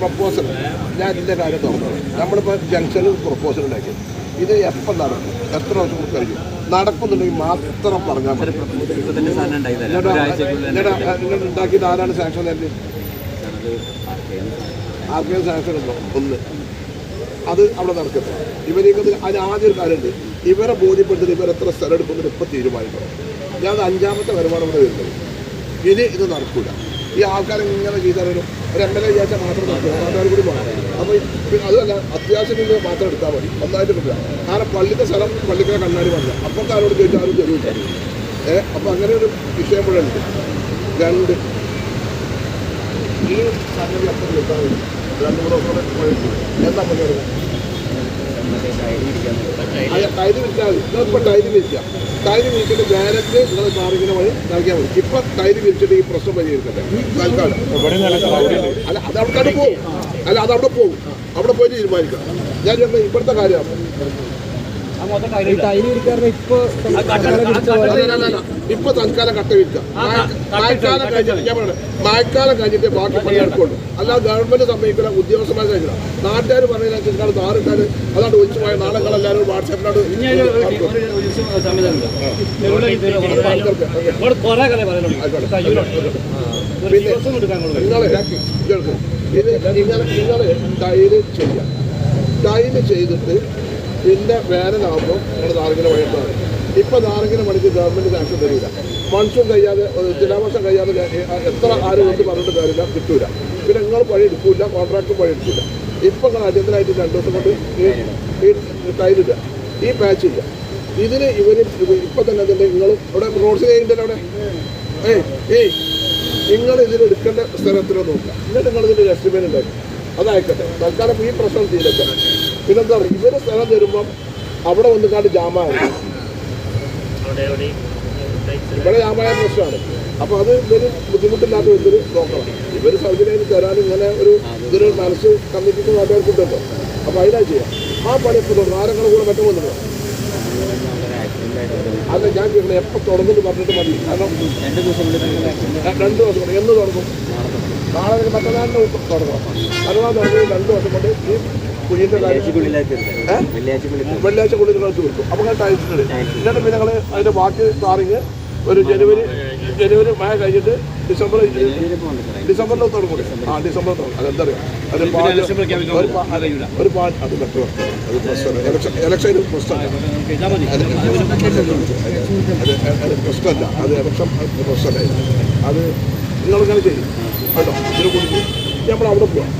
Proposal ഞാൻ ഇതിന്റെ കാര്യം തുറന്നത് നമ്മളിപ്പോൾ ജംഗ്ഷനിൽ പ്രപ്പോസൽ ഉണ്ടാക്കി ഇത് എപ്പം നടക്കും? എത്ര വർഷം കൊണ്ട് കഴിയും? നടക്കുന്നുണ്ടെങ്കിൽ മാത്രം പറഞ്ഞാൽ മതി. എന്നിട്ട് തന്നെ ഉണ്ടാക്കിയിട്ട് ആരാണ് സാങ്ഷൻ തരുന്നത് ആർക്കും സാക്ഷൻ സാങ്ഷൻ ഉണ്ടോ? ഒന്ന്. അത് അവിടെ നടക്കട്ടെ. ഇവരേക്ക് അതിന് ആദ്യം ഒരു കാര്യമുണ്ട്. ഇവരെ ബോധ്യപ്പെടുത്തിട്ട് ഇവരെത്ര സ്ഥലം എടുക്കുന്നത് ഇപ്പം തീരുമാനിക്കണം. ഞാൻ അഞ്ചാമത്തെ വരുമാനം കൂടെ വരുന്നത്. ഇനി ഇത് നടക്കില്ല ഈ ആൾക്കാർ ഇങ്ങനെ ചെയ്താൽ ഒരു എം എൽ എ വിചാരിച്ചാൽ മാത്രം നടക്കില്ല നാട്ടുകാർ കൂടി അപ്പോൾ അതുമല്ല അത്യാവശ്യം ഇത് മാത്രം എടുത്താൽ മതി. ഒന്നായിട്ട് കിട്ടുക കാരണം പള്ളിയുടെ സ്ഥലം പള്ളിക്കര കണ്ണാടി വന്നില്ല അപ്പം കാരോട് ചോദിച്ചാൽ ആരും ചെറിയ ഏ അപ്പോൾ അങ്ങനെ ഒരു വിഷയം കൂടെ ഉണ്ട്. രണ്ട്. ഈ സംഗതി അപ്പം കിട്ടാൻ രണ്ട് കൂടെ പഴച്ചു എന്താ പരിപാടി മറ്റേ ഡയറി ഇരിക്കാൻ അയ്യ, ടൈൽ നിങ്ങളിപ്പോൾ ടൈൽ വിൽച്ചിട്ട് ഡയറക്റ്റ് നിങ്ങൾ കാറിങ്ങനെ വഴി നൽകിയാൽ മതി. ഇപ്പൊ ടൈൽ വിരിച്ചിട്ട് ഈ പ്രശ്നം പരിഹരിക്കട്ടെ? തൽക്കാലം. അല്ല അത് അവിടെ പോകും. അല്ല അത് അവിടെ പോകും. അവിടെ പോയിട്ട് തീരുമാനിക്കാം. ഞാൻ ഇവിടുത്തെ കാര്യമാണ്. ഇപ്പൊ തൽക്കാലം കട്ട വിൽക്കാം മഴക്കാലം കഴിഞ്ഞിട്ട് ഞാൻ പറയണേ മഴക്കാലം കഴിഞ്ഞിട്ട് ബാക്കി പണി എടുക്കുള്ളൂ അല്ലാതെ ഗവൺമെന്റ് സമ്മതിക്കില്ല ഉദ്യോഗസ്ഥന്മാർ കഴിക്കില്ല നാട്ടുകാർ പറയുന്നതനുസരിച്ചാണ് നാടുകാർ അതാണ് ഒഴിച്ചു പോയ നാളെ എല്ലാവരും വാട്സാപ്പിലോട് പിന്നെ നിങ്ങളെ നിങ്ങൾ നിങ്ങൾ ടൈൽ ചെയ്യാം. ടൈൽ ചെയ്തിട്ട് പിന്നെ വേനലാകുമ്പോൾ നിങ്ങൾ നാരങ്ങനെ വഴിയാണ് ഇപ്പം നാരങ്ങിന് മണിക്ക് ഗവൺമെന്റ് സാക്ഷൻ തരില്ല മൺസൂൺ കഴിയാതെ ജലാവർഷം കഴിയാതെ എത്ര ആരും എന്ത് പറഞ്ഞിട്ട് കാര്യമില്ല കിട്ടൂല. പിന്നെ നിങ്ങൾ വഴി എടുക്കില്ല കോൺട്രാക്ട് വഴി എടുക്കില്ല ഇപ്പം നിങ്ങൾ അടിയന്തരമായിട്ട് രണ്ട് ദിവസം കൊണ്ട് ഈ ടൈലില്ല ഈ പാച്ചില്ല ഇതിന് ഇവർ ഇപ്പം തന്നെ അതിന്റെ നിങ്ങൾ ഇവിടെ റോഡ് സൈഡ് അവിടെ? ഏയ് ഏയ് നിങ്ങൾ ഇതിലെടുക്കേണ്ട സ്ഥലത്തിൽ നോക്കുക. എന്നിട്ട് നിങ്ങൾ ഇതിന്റെ എസ്റ്റിമേറ്റ് ഉണ്ടാക്കി. അതായിക്കട്ടെ. തൽക്കാലം ഈ പ്രശ്നം തീരട്ടെ. പിന്നെന്താ പറയുക ഇവർ സ്ഥലം തരുമ്പം അവിടെ വന്നിക്കാണ്ട് ജാമായി അവിടെ എവിടെ ഇവിടെ ജാമായ പ്രശ്നമാണ്. അപ്പോൾ അത് ഇവർ ബുദ്ധിമുട്ടില്ലാത്ത വിധത്തിൽ നോക്കണം. ഇവർ സൗകര്യം തരാൻ ഇങ്ങനെ ഒരു ഇതൊരു മനസ്സ് കമ്മിറ്റിക്ക് നാട്ടുകാർക്കുണ്ടല്ലോ അപ്പോൾ അതിനാ ചെയ്യാം. ആ പണി തുടങ്ങും ആരെങ്കിലും കൂടെ മറ്റും വന്നു അല്ല ഞാൻ ചോദിക്കണം എപ്പോൾ തുടങ്ങുന്നു പറഞ്ഞിട്ട് മതി. കാരണം രണ്ട് ദിവസം കൊണ്ട് തന്നെ രണ്ട് ദിവസം കൊണ്ട്. എന്ന് തുടങ്ങും? നാളെ മറ്റന്നാളിന് തുടങ്ങാം. അഥവാ തുടങ്ങി രണ്ട് ദിവസം കൊണ്ട് ഈ വെള്ളിയാഴ്ച കൂടി നിങ്ങൾ തീർക്കും അപ്പോൾ എന്നിട്ട് പിന്നെ അതിന്റെ ബാക്കി താറിങ് ഒരു ജനുവരി ജനുവരി മഴ കഴിഞ്ഞിട്ട് ഡിസംബർ ഡിസംബറിൽ തുടങ്ങും ആ ഡിസംബർ അതെന്താ അറിയാം? ഒരു പാ- ഒരു പാൽ അത് അത് പ്രശ്നമാണ് ഇലക്ഷൻ ഇലക്ഷൻ പ്രശ്നമല്ല. അത് പ്രശ്നമല്ല. ഇലക്ഷൻ പ്രശ്നമല്ല. അത് നിങ്ങളിങ്ങനെ ചെയ്യും. കേട്ടോ? ഇതിനെ കുറിച്ച് നമ്മൾ അവിടെ പോവാം.